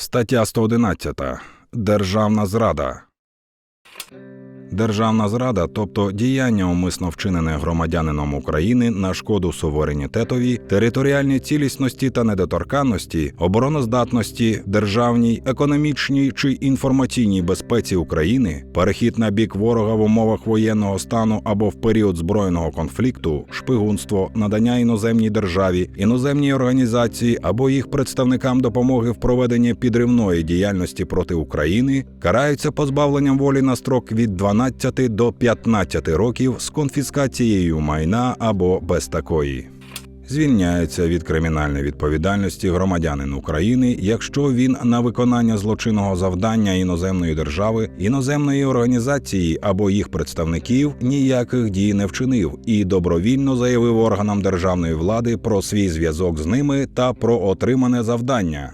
Стаття 111. Державна зрада. Державна зрада, тобто діяння умисно вчинене громадянином України на шкоду суверенітетові, територіальній цілісності та недоторканності, обороноздатності, державній, економічній чи інформаційній безпеці України, перехід на бік ворога в умовах воєнного стану або в період збройного конфлікту, шпигунство, надання іноземній державі, іноземній організації або їх представникам допомоги в проведенні підривної діяльності проти України караються позбавленням волі на строк від 12 до 15 років з конфіскацією майна або без такої. Звільняється від кримінальної відповідальності громадянин України, якщо він на виконання злочинного завдання іноземної держави, іноземної організації або їх представників ніяких дій не вчинив і добровільно заявив органам державної влади про свій зв'язок з ними та про отримане завдання.